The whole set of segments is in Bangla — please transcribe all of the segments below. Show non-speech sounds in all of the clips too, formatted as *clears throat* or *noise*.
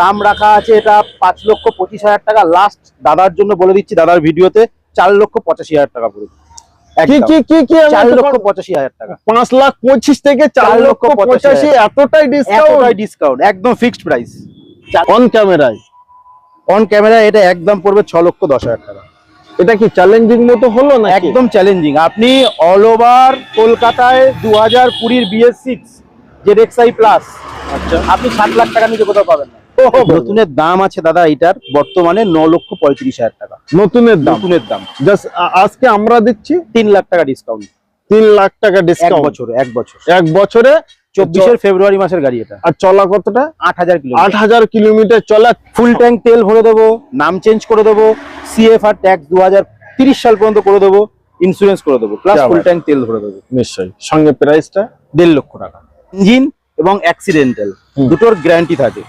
দাম রাখা আছে এটা পাঁচ লক্ষ পঁচিশ হাজার টাকা। লাস্ট দাদার জন্য বলে দিচ্ছি দাদার ভিডিওতে চার লক্ষ পঁচাশি হাজার টাকা পড়বে কি কি কি কি চার লক্ষ পঁচাশি হাজার টাকা। পাঁচ লাখ পঁচিশ থেকে চার লক্ষ পঁচাশি এতটাই ডিসকাউন্ট ডিসকাউন্ট একদম ফিক্সড প্রাইস অন ক্যামেরায় অন ক্যামেরা এটা একদম পড়বে ছ লক্ষ দশ হাজার টাকা। এটা কি চ্যালেঞ্জিং মতো হলো না একদম চ্যালেঞ্জিং আপনি অল ওভার কলকাতায় দু হাজার কুড়ির BS six Z XI plus আচ্ছা। আপনি সাত লাখ টাকা নিচে কোথাও পাবেন না। নতুনের দাম আছে দাদা এটার বর্তমানে ন লক্ষ পঁয়ত্রিশ হাজার টাকা। নতুনের দাম? নতুনের দাম। জাস্ট আজকে আমরা দিচ্ছি? তিন লাখ টাকা ডিসকাউন্ট তিন লাখ টাকা ডিসকাউন্ট বছরে এক বছর। এক বছরে? চব্বিশের ফেব্রুয়ারি মাসের গাড়ি এটা। আর চলা কতটা? আট হাজার আট হাজার কিলোমিটার চলা। ফুল ট্যাঙ্ক তেল ভরে দেবো নাম চেঞ্জ করে দেবো ট্যাক্স দু সাল পর্যন্ত করে দেবো ইন্স্যুরেন্স করে দেবো প্লাস ফুল ট্যাঙ্ক তেল ভরে দেবো। নিশ্চয়ই। সঙ্গে প্রাইসটা দেড় লক্ষ টাকা। ইঞ্জিন এবং অ্যাক্সিডেন্টাল দুটোর গ্যারান্টি থাকে।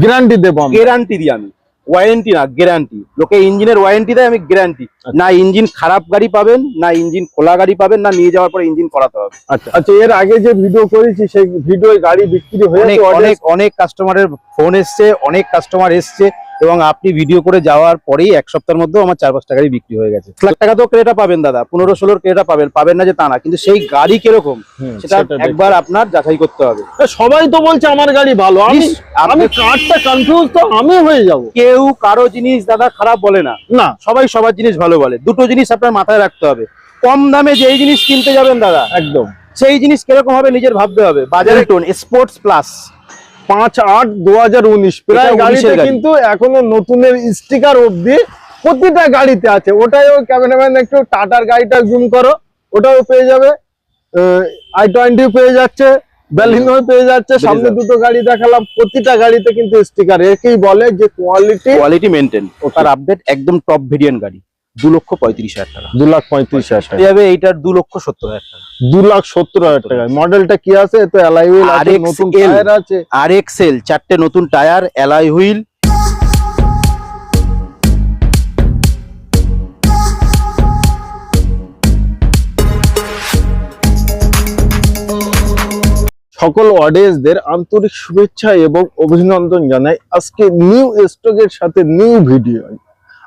গ্যারান্টি দেবো গ্যারান্টি দিই আমি। ওয়ারেন্টি না গ্যারান্টি লোকে ইঞ্জিনের ওয়ারেন্টি দেয় আমি গ্যারান্টি না ইঞ্জিন খারাপ গাড়ি পাবেন না ইঞ্জিন খোলা গাড়ি পাবেন না নিয়ে যাওয়ার পরে ইঞ্জিন করাতে হবে। আচ্ছা আচ্ছা এর আগে যে ভিডিও করেছি সেই ভিডিও গাড়ি বিক্রি হয়ে অনেক অনেক কাস্টমারের ফোন এসছে অনেক কাস্টমার এসছে। এবং আপনি ভিডিও করে যাওয়ার পরেই এক সপ্তাহের মধ্যে আমার চার পাঁচ টাকারই বিক্রি হয়ে গেছে। লাখ টাকা তো ক্রেটা পাবেন দাদা পনেরো ষোলোর ক্রেটা পাবেন পাবেন না যে তা না কিন্তু সেই গাড়ি কীরকম সেটা একবার আপনার যাচাই করতে হবে। সবাই তো বলছে আমার গাড়ি ভালো আমি কারটা কনফিউজ তো আমি হয়ে যাব। কেউ কারও জিনিস দাদা খারাপ বলে না। না। সবাই সবার জিনিস ভালো বলে। দুটো জিনিস আপনার মাথায় রাখতে হবে। কম দামে যেই জিনিস কিনতে যাবেন দাদা একদম। সেই জিনিস কীরকম হবে নিজের ভাবতে হবে। বাজারে টোন স্পোর্টস প্লাস পাঁচ আট দু হাজার উনিশ প্রায় গাড়িতে 19 এর গাড়ি। কিন্তু এখনও নতুনের স্টিকার অবধি প্রতিটা গাড়িতে আছে। ওটাও ক্যামেরাম্যান একটু টাটার গাড়িটা জুম করো ওটাও পেয়ে যাবে। আই টোয়েন্টি পেয়ে যাচ্ছে ব্যালিনো পেয়ে যাচ্ছে। সামনে দুটো গাড়ি দেখালাম প্রতিটা গাড়িতে কিন্তু স্টিকার। একেই বলে যে কোয়ালিটি কোয়ালিটি মেনটেন ওটার আপডেট একদম টপ ভেরিয়েন্ট গাড়ি। দু লক্ষ পঁয়ত্রিশ হাজার টাকা। দু লাখ পঁয়ত্রিশ হাজার টাকা। যাবে এইটার দু লক্ষ সত্তর হাজার টাকা। দু লাখ সত্তর হাজার টাকা। মডেলটা কি আছে? তো অ্যালাই হুইল RXL নতুন টায়ার আছে। আর এক্সেল চারটে নতুন টায়ার অ্যালয় হুইল সকল অডিয়েন্সদের আন্তরিক শুভেচ্ছা এবং অভিনন্দন জানাই। আজকে নিউ স্টকের সাথে নিউ ভিডিও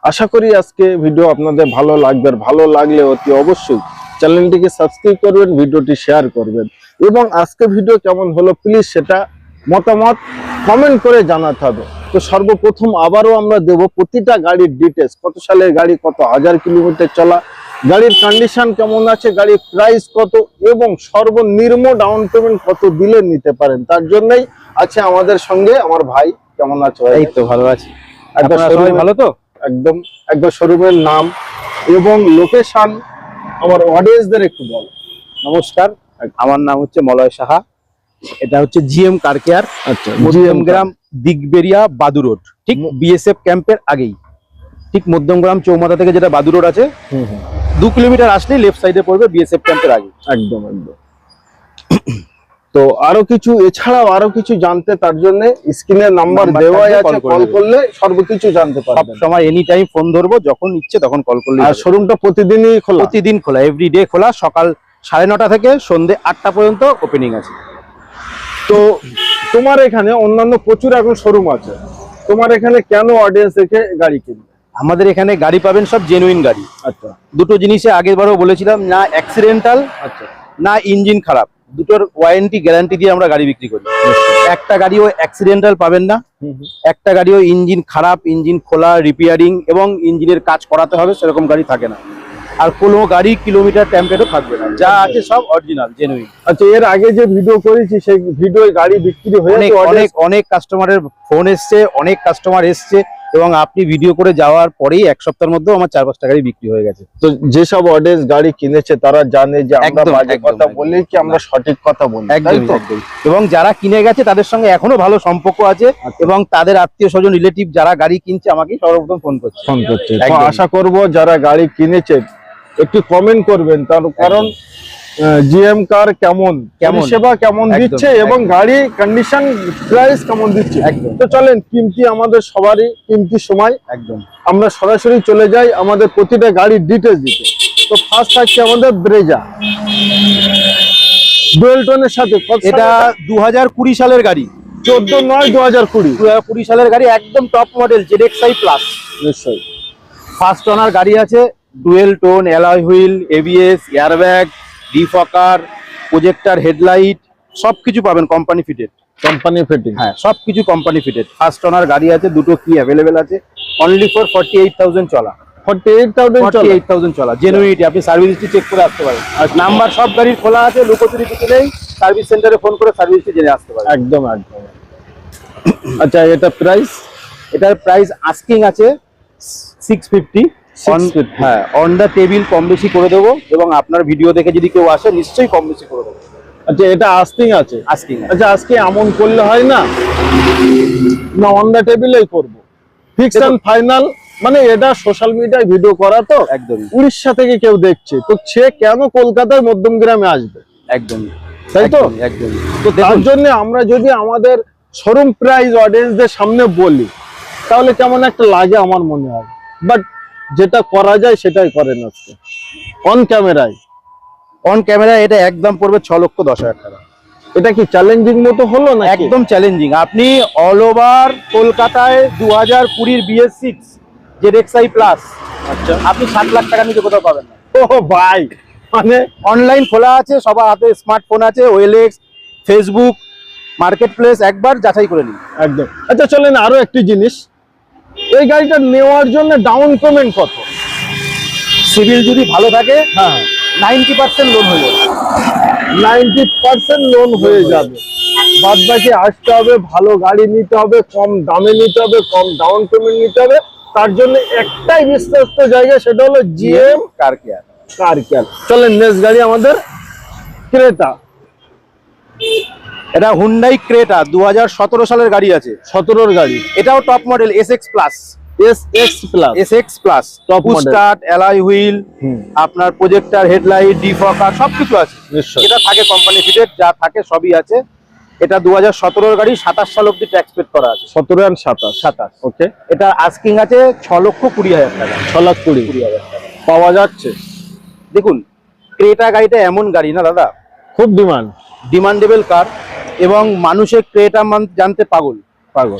আশা করি আজকে ভিডিও আপনাদের ভালো লাগবে আর ভালো লাগলে অতি অবশ্যই চ্যানেলটিকে সাবস্ক্রাইব করবেন ভিডিওটি শেয়ার করবেন। এবং আজকে ভিডিও কেমন হলো প্লিজ সেটা মতামত কমেন্ট করে জানাতে হবে। তো সর্বপ্রথম আবারও আমরা দেব প্রতিটা গাড়ির ডিটেলস কত সালের গাড়ি কত হাজার কিলোমিটার চলা গাড়ির কন্ডিশন কেমন আছে গাড়ির প্রাইস কত এবং সর্বনিম্ন ডাউন পেমেন্ট কত দিলে নিতে পারেন। তার জন্যই আছে আমাদের সঙ্গে আমার ভাই কেমন আছে এই তো ভালো আছি। ভালো তো? একদম একদম শোরুমের নাম এবং লোকেশন আমার অডিয়েন্সদের একটু বল। নমস্কার। আমার নাম হচ্ছে মলয় সাহা। এটা হচ্ছে জিএম কার কেয়ার। আচ্ছা মধ্যমগ্রাম দিগবেরিয়া বাদু রোড। ঠিক বিএসএফ ক্যাম্পের আগেই। ঠিক মধ্যমগ্রাম চৌমাথা থেকে যেটা বাদু রোড আছে হুম হুম। দু কিলোমিটার আসলেই লেফট সাইডে পড়বে বিএসএফ ক্যাম্পের আগে। একদম একদম। তো আরও কিছু এছাড়াও আরও কিছু জানতে তার জন্য স্ক্রিনের নাম্বার দেওয়াই আছে কল করলে সর্বকিছু জানতে সব পারবেন। সময় এনি টাইম ফোন ধরবো যখন ইচ্ছে তখন কল করলে আর শোরুমটা প্রতিদিনই খোলা? প্রতিদিন খোলা এভরি ডে খোলা সকাল সাড়ে নটা থেকে সন্ধে আটটা পর্যন্ত ওপেনিং আছে। তো তোমার এখানে অন্যান্য প্রচুর এখন শোরুম আছে। তোমার এখানে কেন অডিয়েন্স দেখে গাড়ি কিনবে? আমাদের এখানে গাড়ি পাবেন সব জেনুইন গাড়ি। আচ্ছা। দুটো জিনিসে আগের বারও বলেছিলাম না অ্যাক্সিডেন্টাল আচ্ছা। না ইঞ্জিন খারাপ। দুটোর ওয়ারেন্টি গ্যারান্টি দিয়ে আমরা গাড়ি বিক্রি করি। একটা গাড়িও অ্যাক্সিডেন্টাল পাবেন না। একটা গাড়িও ইঞ্জিন খারাপ ইঞ্জিন খোলা রিপেয়ারিং এবং ইঞ্জিনের কাজ করাতে হবে সেরকম গাড়ি থাকে না। আর কোনো গাড়ি কিলোমিটার ট্যাম্পেরও থাকবে না। যা আছে সব অরিজিনাল জেনুইন আচ্ছা এর আগে যে ভিডিও করেছি সেই ভিডিও গাড়ি বিক্রি অনেক অনেক অনেক কাস্টমারের ফোন এসছে অনেক কাস্টমার এসছে। এবং আপনি ভিডিও করে যাওয়ার পরেই এক সপ্তাহের মধ্যেও আমার চার পাঁচটা গাড়ি বিক্রি হয়ে গেছে। তো যেসব অডিয়েন্স গাড়ি কিনেছে তারা জানে যে আমরা বাজে কথা। বলি কি আমরা সঠিক কথা বলি এবং যারা কিনে গেছে তাদের সঙ্গে এখনও ভালো সম্পর্ক আছে আচ্ছা। এবং তাদের আত্মীয় স্বজন রিলেটিভ যারা গাড়ি কিনছে আমাকেই সর্বপ্রথম ফোন করছে। ফোন করছে। আশা করব যারা গাড়ি কিনেছে একটু কমেন্ট করবেন তার কারণ জিএম কার কেমন? কেমন? সেবা কেমন দিচ্ছে এবং গাড়ি কন্ডিশন প্রাইস কেমন দিচ্ছে? একদম। তো চলেন কিমতি আমাদের সবারই কিমতি সময়। একদম। আমরা সরাসরি চলে যাই আমাদের প্রতিটা গাড়ির ডিটেলস দিতে। তো ফার্স্ট থাকছে আমাদের ব্রেজা ডুয়েল টোনের সাথে এটা? দু হাজার কুড়ি সালের গাড়ি। চোদ্দ নয় দু হাজার কুড়ি। দু হাজার কুড়ি সালের গাড়ি একদম টপ মডেল জেডএক্সআই প্লাস নিশ্চয়ই। ফার্স্ট ওনার গাড়ি আছে dual tone alloy wheel ABS airbag defogger projector headlight সব কিছু পাবেন কোম্পানি ফিটেড কোম্পানি ফিটিং হ্যাঁ সব কিছু কোম্পানি ফিটেড ফার্স্ট ওনার গাড়ি আছে দুটো কি অ্যাভেলেবেল আছে? Only for forty eight thousand চলা। Forty eight thousand forty eight thousand চলা। জেনুইনিটি আপনি সার্ভিস হিস্ট্রি চেক করে আসতে পারেন। আর নাম্বার সব গাড়ির খোলা আছে লুকোচুরি কিছু নেই সার্ভিস সেন্টারে ফোন করে সার্ভিস হিস্ট্রি জেনে আসতে পারেন। একদম একদম। আচ্ছা এটা প্রাইস এটার প্রাইস আস্কিং আছে সিক্স ফিফটি 650 হ্যাঁ অন দ্য টেবিল কম বেশি করে দেবো এবং আপনার ভিডিও দেখে যদি কেউ আসে নিশ্চয়ই কম বেশি করে দেবো। আচ্ছা এটা আস্তিং আছে? আস্কিং আচ্ছা আজকে এমন করলে হয় না? না অন দ্য টেবিলেই করব। ফিক্স অ্যান্ড ফাইনাল মানে এটা সোশ্যাল মিডিয়ায় ভিডিও করা তো? একদমই। উড়িষ্যা থেকে কেউ দেখছে তো সে কেন কলকাতার মধ্যম গ্রামে আসবে? একদমই। তাই তো? একদমই, একদমই। তো তার জন্য আমরা যদি আমাদের শোরুম প্রাইস অডিয়েন্সদের সামনে বলি তাহলে কেমন একটা লাগে আমার মনে হয়। বাট যেটা করা যায় সেটাই করেন আজকে। অন ক্যামেরায় অন ক্যামেরায় এটা একদম পড়বে ছ লক্ষ দশ হাজার টাকা। এটা কি চ্যালেঞ্জিং মতো হলো না একদম চ্যালেঞ্জিং আপনি অল ওভার কলকাতায় দু হাজার কুড়ির বিএস সিক্স জেডএক্সআই প্লাস আচ্ছা। আপনি সাত লাখ টাকা নিচে কোথাও পাবেন না। ও ভাই মানে? অনলাইন খোলা আছে সবার হাতে স্মার্টফোন আছে ওয়েলেক্স ফেসবুক মার্কেট প্লেস একবার যাচাই করে নিন। একদম। আচ্ছা চলেন আরও একটি জিনিস। এই গাড়িটা নেওয়ার জন্য ডাউন পেমেন্ট কত? সিভিল যদি ভালো থাকে হ্যাঁ। নাইনটি পার্সেন্ট লোন হয়ে যাবে। নাইনটি পার্সেন্ট লোন হয়ে যাবে। বাদ বাকি আসতে হবে ভালো গাড়ি নিতে হবে কম দামে নিতে হবে কম ডাউন পেমেন্ট নিতে হবে। তার জন্য একটাই বিশ্বস্ত জায়গা সেটা হলো GM car care car care চলেন নেক্সট গাড়ি আমাদের ক্রেতা। এটা হুন্ডাই ক্রেটা দু হাজার সতেরো সালের গাড়ি আছে। সতেরোর গাড়ি। এটাও top model S X plus S X plus S X plus. Start alloy wheel আপনার প্রজেক্টর হেডলাইট ডিফকার সবকিছু আছে। এটা থাকে কোম্পানি ফিটেড যা থাকে সবই আছে। এটা দু হাজার সতেরোর গাড়ি সাতাশ সাল অব্দি ট্যাক্স পেড করা আছে। সতেরো সাতাশ। সাতাশ। ওকে এটা আস্কিং আছে ছ লক্ষ কুড়ি হাজার টাকা। ছ লাখ কুড়ি। কুড়ি হাজার টাকা। পাওয়া যাচ্ছে। দেখুন ক্রেটা গাড়িটা এমন গাড়ি না দাদা? খুব ডিমান্ড ডিমান্ডেবল কার এবং মানুষের ক্রেটা মান জানতে পাগল।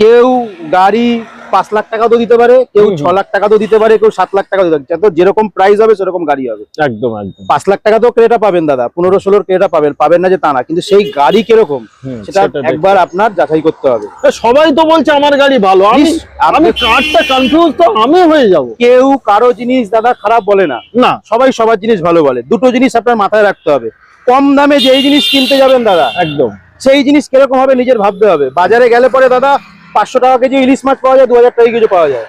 কেউ গাড়ি পাঁচ লাখ টাকা তো দিতে পারে কেউ ছ লাখ টাকা তো দিতে পারে কেউ সাত লাখ টাকা দিতে পারে। যেরকম প্রাইস হবে সেরকম গাড়ি হবে। একদম একদম। পাঁচ লাখ টাকা তো ক্রেটা পাবেন দাদা। পনেরো ষোলোর ক্রেটা পাবেন পাবেন না যে তা না। কিন্তু সেই গাড়ি কীরকম সেটা একবার আপনার যাচাই করতে হবে। সবাই তো বলছে আমার গাড়ি ভালো। আমি কারটা কনফিউজ তো আমি হয়ে যাব। কেউ কারও জিনিস দাদা খারাপ বলে না। না। সবাই সবার জিনিস ভালো বলে। দুটো জিনিস আপনার মাথায় রাখতে হবে। কম দামে যেই জিনিস কিনতে যাবেন দাদা। একদম। সেই জিনিস কীরকম হবে নিজের ভাবতে হবে। বাজারে গেলে পরে দাদা পাঁচশো টাকা কেজি ইলিশ মাছ পাওয়া যায় দু হাজার টাকা কেজি পাওয়া যায়।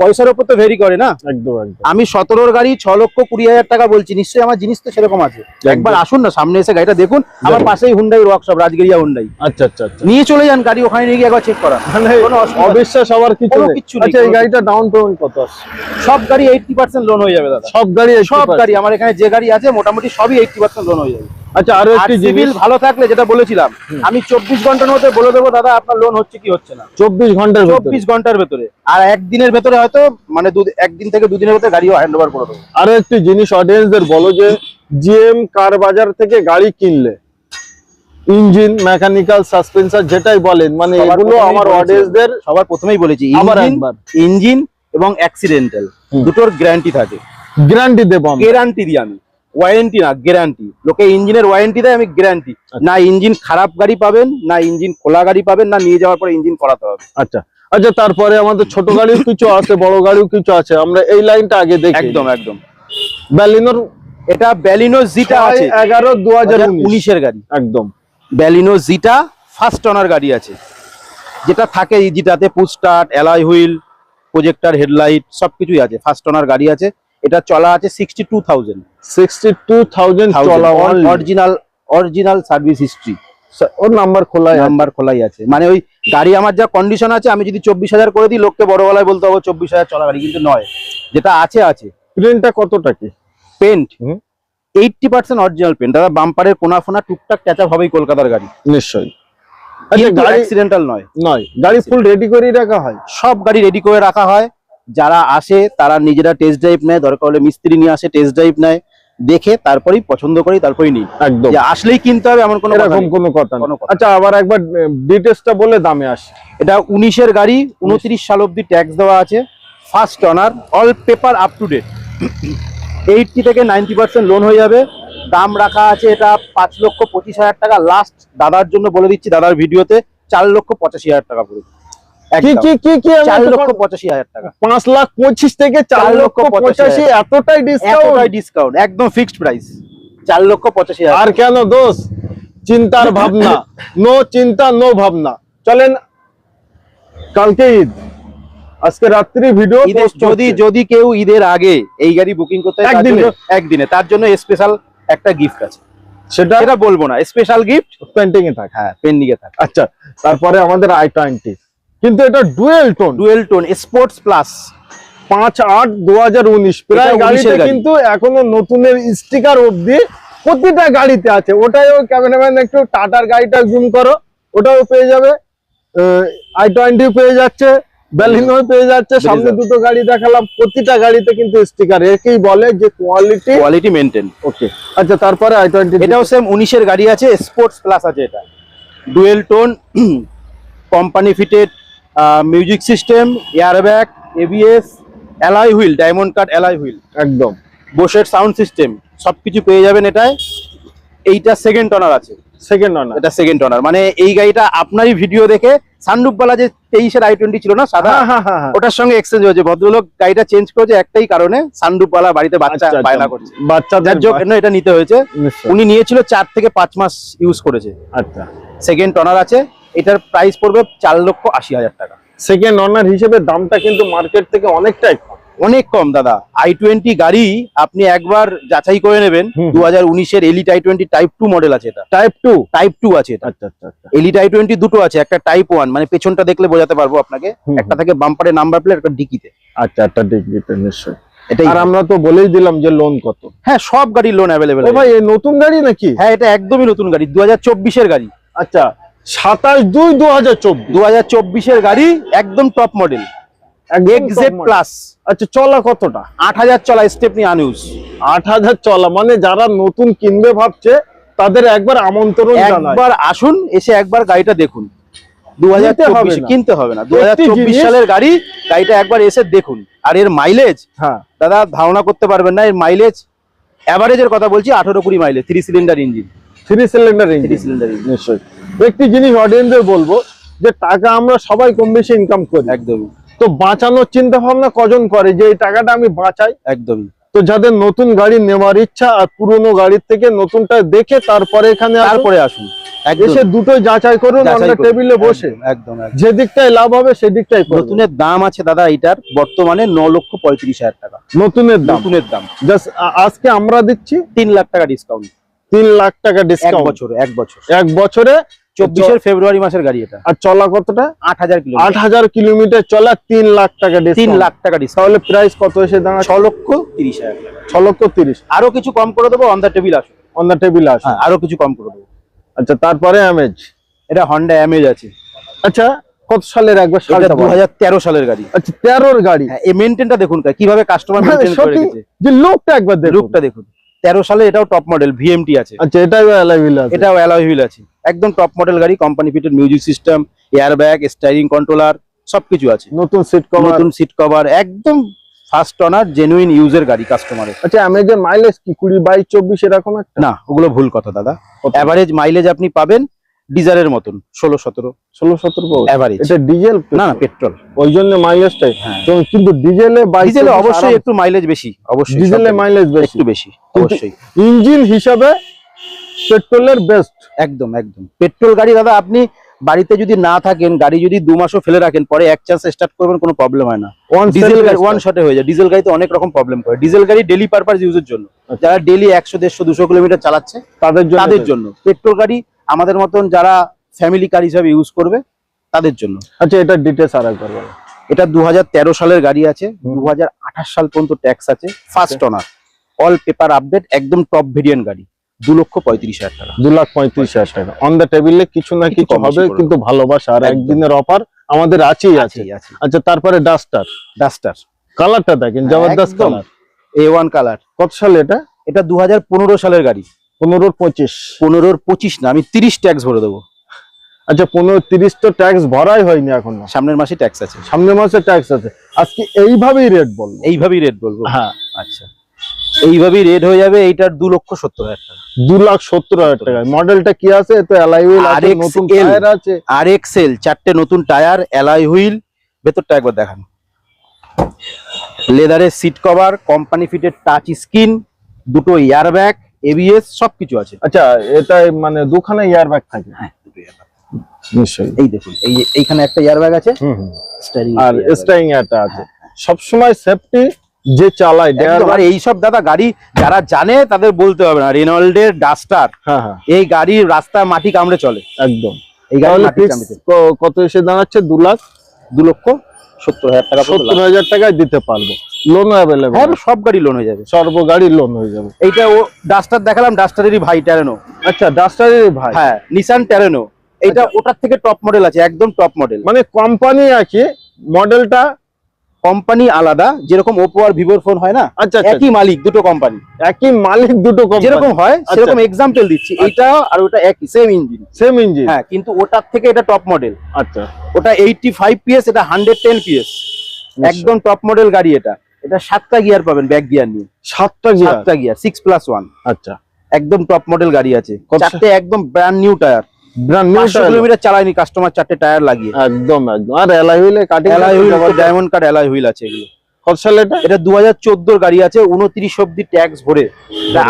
পয়সার উপর তো ভেরি করে না। একদম আমি সতেরোর গাড়ি ছ লক্ষ কুড়ি হাজার টাকা বলছি নিশ্চয়ই আমার জিনিস তো সেরকম আছে। একবার আসুন না সামনে এসে গাড়িটা দেখুন। আমার পাশেই হুন্ডাই ওয়ার্কশপ রাজগিরিয়া হুন্ডাই আচ্ছা আচ্ছা আচ্ছা। নিয়ে চলে যান গাড়ি ওখানে নিয়ে গিয়ে একবার চেক করা মানে অবিশ্বাস হওয়ার কিছু নেই, আচ্ছা এই গাড়িটা ডাউন পেমেন্ট কত সব গাড়ি এইটটি পার্সেন্ট লোন হয়ে যাবে দাদা। সব গাড়ি সব গাড়ি আমার এখানে যে গাড়ি আছে মোটামুটি সবই এইটটি পার্সেন্ট লোন হয়ে যাবে। আচ্ছা আরও একটি সিভিল ভালো থাকলে যেটা বলেছিলাম আমি চব্বিশ ঘণ্টার মধ্যে বলে দেবো দাদা আপনার লোন হচ্ছে কি হচ্ছে না। চব্বিশ ঘণ্টার ভেতরে। চব্বিশ ঘণ্টার ভেতরে। আর একদিনের ভেতরে হয়তো মানে দু- একদিন থেকে দুদিনের ভেতরে গাড়িও হ্যান্ড ওভার করে দেবো। আরও একটি জিনিস অডিয়েন্সদের বলো যে জিএম কার বাজার থেকে গাড়ি কিনলে ইঞ্জিন মেকানিক্যাল সাসপেন্সার যেটাই বলেন মানে এগুলো আমার। অডিয়েন্সদের সবার প্রথমেই বলেছি ইঞ্জিন এবং অ্যাক্সিডেন্টাল দুটোর গ্যারান্টি থাকে। গ্যারান্টি দেবো গ্যারান্টি দিই আমি। ওয়ারেন্টি না গ্যারান্টি লোকে ইঞ্জিনের ওয়ারেন্টি দেয় আমি গ্যারান্টি না ইঞ্জিন খারাপ গাড়ি পাবেন না ইঞ্জিন খোলা গাড়ি পাবেন না নিয়ে যাওয়ার পরে ইঞ্জিন করাতে হবে। আচ্ছা। আচ্ছা তারপরে আমাদের ছোট গাড়িও কিছু আছে বড় গাড়িও কিছু আছে আমরা এই লাইনটা আগে দেখি। একদম একদম। ব্যালিনোর এটা ব্যালিনো জিটা আছে। এগারো দু হাজার উনিশের গাড়ি। একদম। ব্যালিনো জিটা ফার্স্ট অনার গাড়ি আছে। যেটা থাকে জিটাতে push start alloy wheel projector headlight সবকিছুই আছে। ফার্স্ট অনার গাড়ি আছে। এটা চলা আছে sixty two thousand sixty two thousand চলা অরিজিনাল অরিজিনাল সার্ভিস হিস্ট্রি ওর নাম্বার খোলা আছে। নাম্বার খোলাই আছে। মানে ওই গাড়ি আমার যা কন্ডিশন আছে আমি যদি চব্বিশ হাজার করে দিই লোককে বড় গলায় বলতে হবে চব্বিশ হাজার চলা গাড়ি কিন্তু নয়। যেটা আছে আছে। প্রিন্টটা কতটা কি? Paint eighty percent original paint দাদা বাম্পারের কোনা ফোনা টুকটাক ক্যাচাপ হবেই কলকাতার গাড়ি। নিশ্চয়ই। আচ্ছা গাড়ি অ্যাক্সিডেন্টাল নয়। নয়। গাড়ি ফুল রেডি করে রাখা হয়? সব গাড়ি রেডি করে রাখা হয়। যারা আসে তারা নিজেরা টেস্ট ড্রাইভ নেয়। দরকার হলে মিস্ত্রি নিয়ে আসে টেস্ট ড্রাইভ নেয়। দেখে তারপরেই পছন্দ করি তারপরেই নিই। একদম। আসলেই কিনতে হবে এমন কোনো কথা এরকম কোনো কথা আচ্ছা আবার একবার ডিটেলসটা বলে দামে আসে। এটা উনিশের গাড়ি উনত্রিশ সাল অব্দি ট্যাক্স দেওয়া আছে। First owner all paper up to date eighty থেকে নাইনটি পার্সেন্ট লোন হয়ে যাবে। দাম রাখা আছে এটা পাঁচ লক্ষ পঁচিশ হাজার টাকা। লাস্ট দাদার জন্য বলে দিচ্ছি দাদার ভিডিওতে চার লক্ষ পঁচাশি হাজার টাকা পুরো কি কি কি কি আমি চার একটু লক্ষ বল- পঁচাশি হাজার টাকা। পাঁচ লাখ পঁচিশ থেকে চার চার লক্ষ লক্ষ পঁচাশি পঁচাশি এতটাই ডিসকাউন্ট ডিসকাউন্ট একদম ফিক্সড প্রাইস চার লক্ষ পঁচাশি হাজার আর কেন দোষ? চিন্তার ভাবনা। নো চিন্তা নো ভাবনা। চলেন কালকে ঈদ। আজকে রাত্রি ভিডিও যদি যদি কেউ ঈদের আগে এই গাড়ি বুকিং করতে একদিনে? একদিনে। তার জন্য স্পেশাল একটা গিফট আছে। সেটা বলব না। স্পেশাল গিফট পেন্টিং এ থাকে। হ্যাঁ পেন্ডিংয়ে থাকে। আচ্ছা তারপরে আমাদের আই টোয়েন্টি কিন্তু এটা dual tone. Dual tone sports plus. পাঁচ আট দু হাজার উনিশ। প্রায় গাড়িতে কিন্তু এখনও নতুনের স্টিকার অবধি প্রতিটা গাড়িতে আছে। ওটাই ও ক্যামেরাম্যান একটু টাটার গাড়িটা জুম করো ওটাও পেয়ে যাবে। আই টোয়েন্টি পেয়ে যাচ্ছে ব্যালিনো পেয়ে যাচ্ছে। সামনে দুটো গাড়ি দেখালাম প্রতিটা গাড়িতে কিন্তু স্টিকার একেই বলে যে কোয়ালিটি কোয়ালিটি মেনটেন ওকে আচ্ছা তারপরে আই টোয়েন্টি এটাও সেম উনিশের গাড়ি আছে স্পোর্টস প্লাস আছে এটা। Dual tone *clears throat* company fitted music system airbag ABS alloy wheel diamond cut alloy wheel একদম। বোসের সাউন্ড সিস্টেম সবকিছু পেয়ে যাবেন এটায়। এইটা সেকেন্ড টনার আছে। সেকেন্ড অনার এটা সেকেন্ড অনার মানে এই গাড়িটা আপনারই ভিডিও দেখে সানরুপওয়ালা যে তেইশের আই টোয়েন্টি ছিল না সাদা হ্যাঁ হ্যাঁ হ্যাঁ ওটার সঙ্গে এক্সচেঞ্জ হয়েছে। ভদ্রলোক গাড়িটা চেঞ্জ করেছে একটাই কারণে সানরুপওয়ালা বাড়িতে বাচ্চা আচ্ছা, বায়না আচ্ছা। করছে। বাচ্চাদের জন্য এটা নিতে হয়েছে। উনি নিয়েছিল চার থেকে পাঁচ মাস ইউজ করেছে। আচ্ছা। সেকেন্ড টনার আছে। এটার প্রাইস পড়বে চার লক্ষ আশি হাজার টাকা। সেকেন্ড অনার হিসেবে দামটা কিন্তু মার্কেট থেকে অনেকটাই কম। অনেক কম দাদা। আই টোয়েন্টি গাড়ি আপনি একবার যাচাই করে নেবেন। দু হাজার উনিশের elite I twenty type two model আছে এটা। টাইপ টু টাইপ টু আছে আচ্ছা আচ্ছা আচ্ছা। এলিট আই টোয়েন্টি দুটো আছে একটা টাইপ ওয়ান মানে পেছনটা দেখলে বোঝাতে পারব আপনাকে। একটা থাকে বাম্পারে নাম্বার প্লেট একটা ডিকিতে। আচ্ছা একটা ডিগ্রিতে নিশ্চয়ই। আর আমরা তো বলেই দিলাম যে লোন কত। হ্যাঁ সব গাড়ির লোন অ্যাভেলেবেল ভাই নতুন গাড়ি নাকি? হ্যাঁ এটা একদমই নতুন গাড়ি দু হাজার চব্বিশের গাড়ি। আচ্ছা। সাতাশ দুই দু হাজার চব্বিশ। দু হাজার চব্বিশের গাড়ি একদম টপ মডেল এক্সেট প্লাস আচ্ছা চলা কতটা? আট হাজার চলা স্টেপনি আট হাজার চলা মানে যারা নতুন কিনবে ভাবছে তাদের একবার আমন্ত্রণ একবার আসুন এসে একবার গাড়িটা দেখুন। দু কিনতে হবে না। দু সালের গাড়ি গাড়িটা একবার এসে দেখুন। আর এর মাইলেজ হ্যাঁ। দাদা ধারণা করতে পারবেন না এর মাইলেজ অ্যাভারেজের কথা বলছি আঠারো কুড়ি mileage three cylinder engine three cylinder three engine cylinder engine নিশ্চয়ই। একটি জিনিস অডিয়েন্সদের বলব যে টাকা আমরা সবাই কম বেশি ইনকাম করি। একদমই। তো বাঁচানোর চিন্তা ভাবনা কজন করে যে এই টাকাটা আমি বাঁচাই? একদমই। তো যাদের নতুন গাড়ি নেওয়ার ইচ্ছা আর পুরনো গাড়ির থেকে নতুনটা দেখে তারপরে এখানে। তারপরে আসুন। এসে দুটোই যাচাই করুন আমরা টেবিলে বসে। একদম। যে লাভ হবে সেদিকটাই নতুনের দাম আছে দাদা এটার বর্তমানে ন লক্ষ পঁয়ত্রিশ হাজার টাকা। নতুনের দাম? নতুনের দাম। জাস্ট আজকে আমরা দিচ্ছি তিন লাখ টাকা ডিসকাউন্ট তিন লাখ টাকা ডিসকাউন্ট বছর এক বছর। এক বছরে চব্বিশের ফেব্রুয়ারি মাসের গাড়ি এটা। আর চলা কতটা? আট হাজার কিলো আট হাজার কিলোমিটার চলা তিন লাখ টাকা তিন লাখ টাকা তাহলে প্রাইস কত এসে দাঁড়ায় ছ লক্ষ তিরিশ হাজার ছ লক্ষ তিরিশ। আরও কিছু কম করে দেবো অন দ্য টেবিল আসুন। অন দ্য টেবিল আসে আরও কিছু কম করে দেবো। আচ্ছা তারপরে অ্যামেজ এটা হন্ডা অ্যামেজ আছে। আচ্ছা কত সালের একবার সালটা দু হাজার তেরো সালের গাড়ি। আচ্ছা তেরোর গাড়ি। হ্যাঁ, এই মেনটেনটা দেখুন কীভাবে কাস্টমার মানে মেনটেন করে যে লুকটা একবার দেখুন। লুকটা দেখুন। তেরো সালে এটাও টপ মডেল ভিএমটি আছে। আচ্ছা এটাই অ্যালাইভিল আছে। এটাও অ্যালয় হুইল আছে। একদম টপ মডেল গাড়ি company fitted music system air bag steering controller সবকিছু আছে। নতুন সিট কভার নতুন সিট কভার একদম ফার্স্ট অনার জেনুইন ইউজের গাড়ি কাস্টমারের আচ্ছা অ্যামেজের মাইলেজ কি? কুড়ি বাইশ চব্বিশ এরকম একটা? না ওগুলো ভুল কথা দাদা? অ্যাভারেজ মাইলেজ আপনি পাবেন ডিজারের মতন ষোলো সতেরো। ষোলো সতেরো অ্যাভারেজ এটা ডিজেল না না পেট্রোল। ওই জন্য মাইলেজটাই হ্যাঁ। কিন্তু ডিজেলে ডিজেলে অবশ্যই একটু মাইলেজ বেশি অবশ্যই ডিজেলে মাইলেজ বেশি একটু বেশি অবশ্যই। ইঞ্জিন হিসাবে পেট্রোলের বেস্ট একদম একদম। পেট্রোল গাড়ি দাদা আপনি বাড়িতে যদি না থাকেন গাড়ি যদি দু মাসও ফেলে রাখেন পরে এক চান্স স্টার্ট করবেন কোনো প্রবলেম হয় না। ওয়ান ডিজেল গাড়ি ওয়ান শটে হয়ে যায়। ডিজেল গাড়িতে অনেক রকম প্রবলেম করে। ডিজেল গাড়ি ডেলি পারপাস ইউজের জন্য। আচ্ছা। যারা ডেলি একশো দেড়শো দুশো কিলোমিটার চালাচ্ছে তাদের জন্য তাদের জন্য। পেট্রোল গাড়ি আমাদের মতন যারা ফ্যামিলি কার হিসাবে ইউজ করবে তাদের জন্য। আচ্ছা এটা ডিটেলস আর একবার। এটা দুহাজার তেরো সালের গাড়ি আছে। দু সাল পর্যন্ত ট্যাক্স আছে first owner all paper update একদম টপ ভেরিয়েন্ট গাড়ি। দু লক্ষ পঁয়ত্রিশ হাজার টাকা। দু লাখ পঁয়ত্রিশ হাজার টাকা। অন দ্য টেবিলে কিছু না কিছু হবে কিন্তু ভালোবাসা আর একদিনের অফার আমাদের আছেই আছে। আচ্ছা তারপরে ডাস্টার ডাস্টার কালারটা দেখেন জবরদস্ত। কালার এ ওয়ান কালার কত সালে এটা? এটা দু পনেরো সালের গাড়ি। পনেরো পঁচিশ। পনেরোর পঁচিশ না আমি তিরিশ ট্যাক্স ভরে দেবো। আচ্ছা পনেরো তিরিশ তো ট্যাক্স ভরাই হয়নি এখন। সামনের মাসে ট্যাক্স আছে। সামনের মাসে ট্যাক্স আছে। আজকে এইভাবেই রেট বলব। এইভাবেই রেট বলব। হ্যাঁ। আচ্ছা। এইভাবেই রেট হয়ে যাবে এইটার দু লক্ষ সত্তর হাজার টাকা। দু লাখ সত্তর হাজার টাকা। মডেলটা কি আছে? তো অ্যালাই হুইল RXL নতুন টায়ার আছে। আর এক্সেল চারটে নতুন টায়ার অ্যালয় হুইল ভেতরটা একবার দেখান। লেদারের সিট কভার কোম্পানি ফিটের টাচ স্ক্রিন দুটো এয়ার ব্যাগ এবিএস সবকিছু আছে। আচ্ছা এটা মানে দুখানে ইয়ার ব্যাগ থাকে। হ্যাঁ দুটো। নিশ্চয়ই। এই দেখুন এই এইখানে একটা এয়ার ব্যাগ আছে। আর। স্টাইং একটা আছে। সবসময় সেফটি যে চালায় আর এইসব দাদা গাড়ি যারা জানে তাদের বলতে হবে না। রেনল্ডের ডাস্টার হ্যাঁ হ্যাঁ। এই গাড়ি রাস্তায় মাটি কামড়ে চলে। একদম। এই গাড়ি মাটি কামড়ে কত এসে দাঁড়াচ্ছে? দু লাখ? দু লক্ষ? সত্তর হাজার টাকা সত্তর হাজার টাকায় দিতে পারব। লোন অ্যাভেলেবেল হ্যাঁ সব গাড়ি লোন হয়ে যাবে। সর্ব গাড়ি লোন হয়ে যাবে। এইটা ও ডাস্টার দেখালাম ডাস্টারেরই ভাই ট্যারেনো আচ্ছা ডাস্টারের ভাই। হ্যাঁ নিসান ট্যারেনো এটা আচ্ছা। ওটার থেকে টপ মডেল আছে একদম টপ মডেল মানে কোম্পানি আছে মডেলটা কোম্পানি আলাদা যেরকম ওপো আর ভিভোর ফোন হয় না? আচ্ছা আচ্ছা। একই মালিক দুটো কোম্পানি একই মালিক দুটো কোম্পানি যেরকম হয় আচ্ছা। সেরকম এক্সাম্পল দিচ্ছি। এইটা আর ওটা একই সেম ইঞ্জিন সেম ইঞ্জিন হ্যাঁ কিন্তু ওটার থেকে এটা টপ মডেল আচ্ছা। ওটা এইটটি ফাইভ পিএস এটা হান্ড্রেড টেন পিএস একদম টপ মডেল গাড়ি এটা। এটা সাতটা গিয়ার পাবেন ব্যাক গিয়ার নিয়ে। সাতটা গিয়ার সাতটা গিয়ার সিক্স প্লাস ওয়ান আচ্ছা। একদম টপ মডেল গাড়ি আছে। চারটে একদম brand new tyre brand new kilometre চালায়নি customer চারটে টায়ার লাগিয়ে। একদম একদম। আর alloy হুইলে cutting alloy wheel diamond alloy wheel আছে এগুলো। কত সালে এটা? এটা দু হাজার চোদ্দোর গাড়ি আছে উনত্রিশ অব্দি ট্যাক্স ভরে।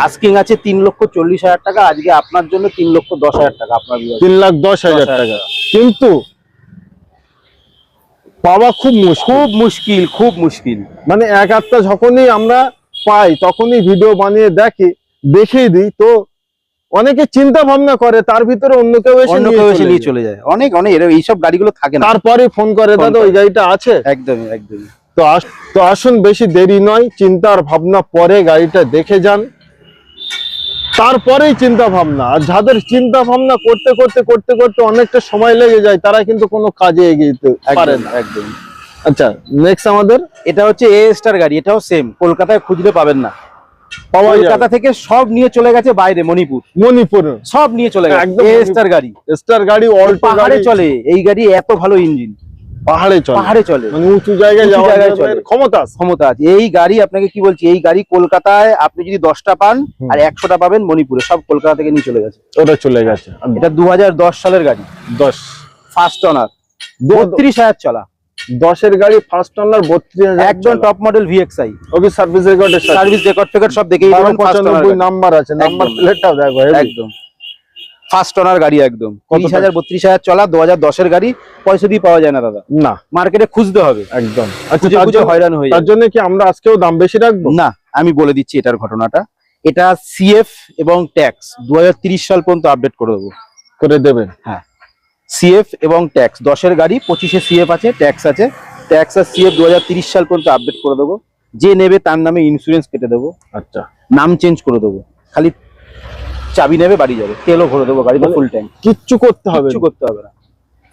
আস্কিং আছে তিন লক্ষ চল্লিশ হাজার টাকা আজকে আপনার জন্য তিন লক্ষ দশ হাজার টাকা আপনার তিন লাখ দশ হাজার টাকা। কিন্তু পাওয়া খুব খুব মুশকিল খুব মুশকিল। মানে এক আধটা যখনই আমরা পাই তখনই ভিডিও বানিয়ে দেখি দেখিয়ে দিই তো অনেকে চিন্তা ভাবনা করে তার ভিতরে অন্য কেউ এসে অন্য নিয়ে কেউ এসে চলে নিয়ে যায়। চলে যায়। অনেক অনেক এইসব গাড়িগুলো থাকে না। তারপরে ফোন করে দাদা ওই গাড়িটা আছে? একদমই একদমই তো আস- তো আসুন বেশি দেরি নয় চিন্তার ভাবনা পরে গাড়িটা দেখে যান। তারপরেই চিন্তা ভাবনা আর যাদের চিন্তা ভাবনা করতে করতে করতে করতে অনেকটা সময় লেগে যায় তারা কিন্তু কোনো কাজে এগিয়ে পারে না। একদম। আচ্ছা নেক্সট আমাদের? এটা হচ্ছে এ স্টার গাড়ি এটাও সেম কলকাতায় খুঁজলে পাবেন না। কলকাতা থেকে সব নিয়ে চলে গেছে বাইরে মণিপুর। মণিপুর। সব নিয়ে চলে গেছে এ স্টার গাড়ি। স্টার গাড়ি অল্টো গাড়ি। চলে এই গাড়ি এত ভালো ইঞ্জিন পাহাড়ে চলে। পাহাড়ে চলে। মানে উঁচু জায়গায় উঁচু জায়গায় চলে। ক্ষমতা আছে। ক্ষমতা আছে। এই গাড়ি আপনাকে কি বলছি? এই গাড়ি কলকাতায় আপনি যদি দশটা পান আর একশোটা পাবেন মণিপুরে। সব কলকাতা থেকে নিয়ে চলে গেছে। ওটা চলে গেছে। এটা দুহাজার দশ সালের গাড়ি। দশ। ফার্স্ট অনার বত্রিশ হাজার চলা। দশের গাড়ি ফার্স্ট অনার বত্রিশ হাজার একদম top model VXI okay service রেকর্ডের সাথে। সার্ভিস রেকর্ড ফেকর্ড সব অনার নাম্বার আছে। নাম্বার। প্লেটটাও দেখো একদম। ফার্স্ট অনার গাড়ি একদম। তিরিশ হাজার বত্রিশ হাজার চলা দু হাজার দশের গাড়ি পয়সা দিয়ে পাওয়া যায় না দাদা। না। মার্কেটে খুঁজতে হবে। একদম। আচ্ছা হয়রান হয়ে তার জন্য কি আমরা আজকেও দাম বেশি রাখব? না আমি বলে দিচ্ছি এটার ঘটনাটা। এটা সিএফ এবং ট্যাক্স দু সাল পর্যন্ত আপডেট করে দেবো। করে দেবেন। সিএফ এবং ট্যাক্স দশের গাড়ি পঁচিশে সিএফ আছে ট্যাক্স আছে। ট্যাক্স আর সিএফ দু সাল পর্যন্ত আপডেট করে দেবো। যে নেবে তার নামে ইন্স্যুরেন্স কেটে দেবো। আচ্ছা। নাম চেঞ্জ করে দেবো। খালি চাবি নেবে বাড়ি যাবে। তেলও ভরে দেবো গাড়িতে মানে ফুল ট্যাঙ্ক কিচ্ছু করতে হবে কিছু করতে হবে না।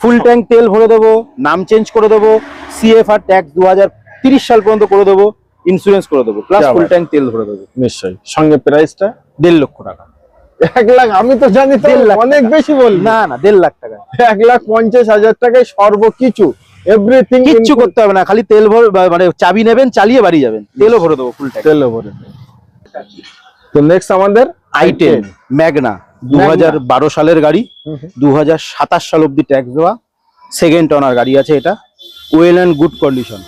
ফুল ট্যাঙ্ক তেল ভরে দেবো নাম চেঞ্জ করে দেবো সিএফ আর ট্যাক্স দু সাল পর্যন্ত করে দেবো ইন্স্যুরেন্স করে দেবো প্লাস ফুল ট্যাঙ্ক তেল ভরে দেবো। নিশ্চয়ই। সঙ্গে প্রাইসটা দেড় লক্ষ টাকা। এক লাখ আমি তো জানি দেড় লাখ অনেক বেশি বল না না দেড় লাখ টাকা। এক লাখ পঞ্চাশ হাজার টাকায় সর্বকিছু। এভরিথিং কিচ্ছু করতে হবে না খালি তেল ভরে মানে চাবি নেবেন চালিয়ে বাড়ি যাবেন। তেলও ভরে দেবো ফুল ট্যাঙ্ক তেলে ভরে দেবে। তো নেক্সট আমাদের আই টেন ম্যাগনা দু হাজার বারো সালের গাড়ি। দু হাজার সাল অব্দি ট্যাক্স দেওয়া সেকেন্ড অনার গাড়ি আছে এটা ওয়েল অ্যান্ড গুড কন্ডিশন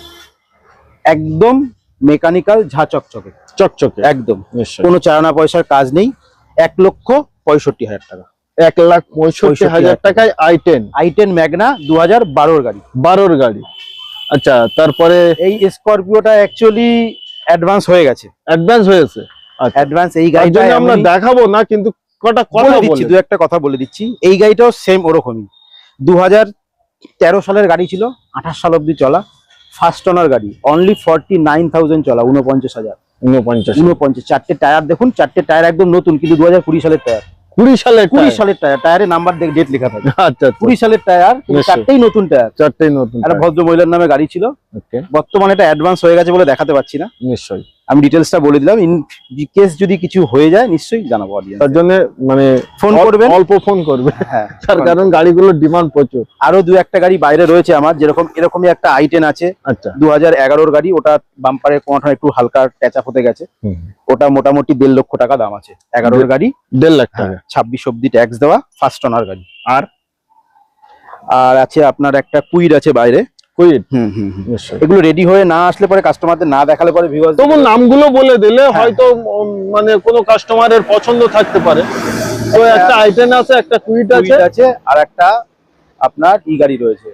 একদম মেকানিক্যাল ঝা চকচকে। চকচকে। একদম। কোনো চালানা পয়সার কাজ নেই এক লক্ষ পঁয়ষট্টি হাজার টাকা। এক লাখ পঁয়ষট্টি হাজার টাকায় I ten I ten Magna দু হাজার বারোর গাড়ি। বারোর গাড়ি। আচ্ছা তারপরে এই স্করপিওটা অ্যাকচুয়ালি অ্যাডভান্স হয়ে গেছে। অ্যাডভান্স হয়েছে অ্যাডভান্স এই গাড়িটা আমরা দেখাবো না কিন্তু কটা কথা দিচ্ছি দু একটা কথা বলে দিচ্ছি। এই গাড়িটাও সেম ওরকমই। দু তেরো সালের গাড়ি ছিল আঠাশ সাল অব্দি চলা। ফার্স্ট অনার গাড়ি অনলি ফর্টি নাইন থাউজেন্ড চলা উনপঞ্চাশ হাজার। উনপঞ্চাশ উনপঞ্চাশ চারটে টায়ার দেখুন চারটে টায়ার একদম নতুন কিন্তু দু হাজার কুড়ি সালের টায়ার কুড়ি সালে কুড়ি সালের টায়ার টায়ারে নাম্বার ডেট লেখা থাকে। আচ্ছা আচ্ছা। কুড়ি সালের টায়ার চারটেই নতুন টায়ার চারটেই নতুন একটা ভদ্র মহিলার নামে গাড়ি ছিল। বর্তমানে এটা অ্যাডভান্স হয়ে গেছে বলে দেখাতে পাচ্ছি না। নিশ্চয়ই। আমি ডিটেলসটা বলে দিলাম। ইন কেস যদি কিছু হয়ে যায় নিশ্চয়ই জানাব অডিয়েন্স তার জন্য মানে ফোন করবেন? অল্প ফোন করবে। হ্যাঁ *laughs* তার কারণ গাড়িগুলোর ডিমান্ড প্রচুর। আরও দু একটা গাড়ি বাইরে রয়েছে আমার যেরকম এরকমই একটা আইটেন আছে। আচ্ছা। দু হাজার গাড়ি ওটা বাম্পারের কোনটা একটু হালকা ট্যাচ আপ হতে গেছে। ওটা মোটামুটি দেড় লক্ষ টাকা দাম আছে। এগারোর গাড়ি। দেড় লাখ টাকা। ছাব্বিশ অব্দি ট্যাক্স দেওয়া ফার্স্ট অনার গাড়ি। আর? আর আছে আপনার একটা কুইড আছে বাইরে। কুইট এগুলো রেডি হয়ে না আসলে পরে কাস্টমারদের না দেখালে পরে ভিউয়ার্স তবু নামগুলো বলে দিলে হ্যাঁ। হয়তো মানে কোনো কাস্টমারের পছন্দ থাকতে পারে। তো একটা আইটেন আছে একটা কুইট আছে। আছে আর একটা আপনার ই গাড়ি রয়েছে।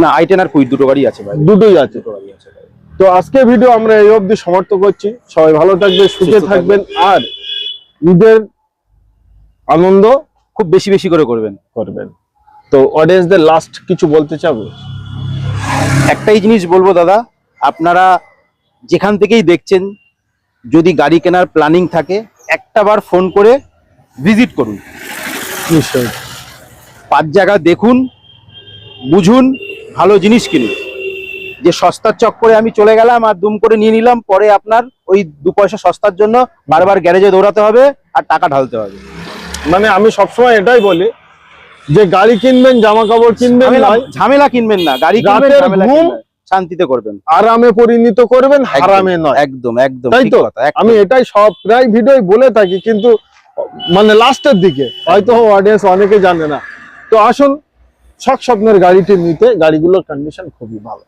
না আইটেন আর কুইড দুটো গাড়ি আছে ভাই। দুটোই আছে। দুটো গাড়ি আছে তো আজকে ভিডিও আমরা এই অবধি সমাপ্ত করছি। সবাই ভালো থাকবেন সুখে থাকবেন আর ঈদের আনন্দ খুব বেশি বেশি করে করবেন। করবেন। তো অডিয়েন্সদের লাস্ট কিছু বলতে চাবে? একটাই জিনিস বলব দাদা আপনারা যেখান থেকেই দেখছেন যদি গাড়ি কেনার প্ল্যানিং থাকে একটা বার ফোন করে ভিজিট করুন। নিশ্চয়ই। পাঁচ জায়গা দেখুন বুঝুন ভালো জিনিস কিনুন। যে সস্তার চক্করে আমি চলে গেলাম আর দুম করে নিয়ে নিলাম পরে আপনার ওই দু পয়সা সস্তার জন্য বারবার গ্যারেজে দৌড়াতে হবে আর টাকা ঢালতে হবে। মানে আমি সবসময় এটাই বলি যে গাড়ি কিনবেন জামা কাপড় কিনবেন ঝামেলা ঝামেলা কিনবেন না। গাড়ি কিনবেন। শান্তিতে করবেন। আরামে পরিণত করবেন আরামে নয়। একদম একদম তাই তো? আমি এটাই সব প্রায় ভিডিও বলে থাকি কিন্তু মানে লাস্টের দিকে হয়তো অডিয়েন্স অনেকে জানে না। তো আসুন শখ স্বপ্নের গাড়িটি নিতে গাড়িগুলোর কন্ডিশন খুবই ভালো।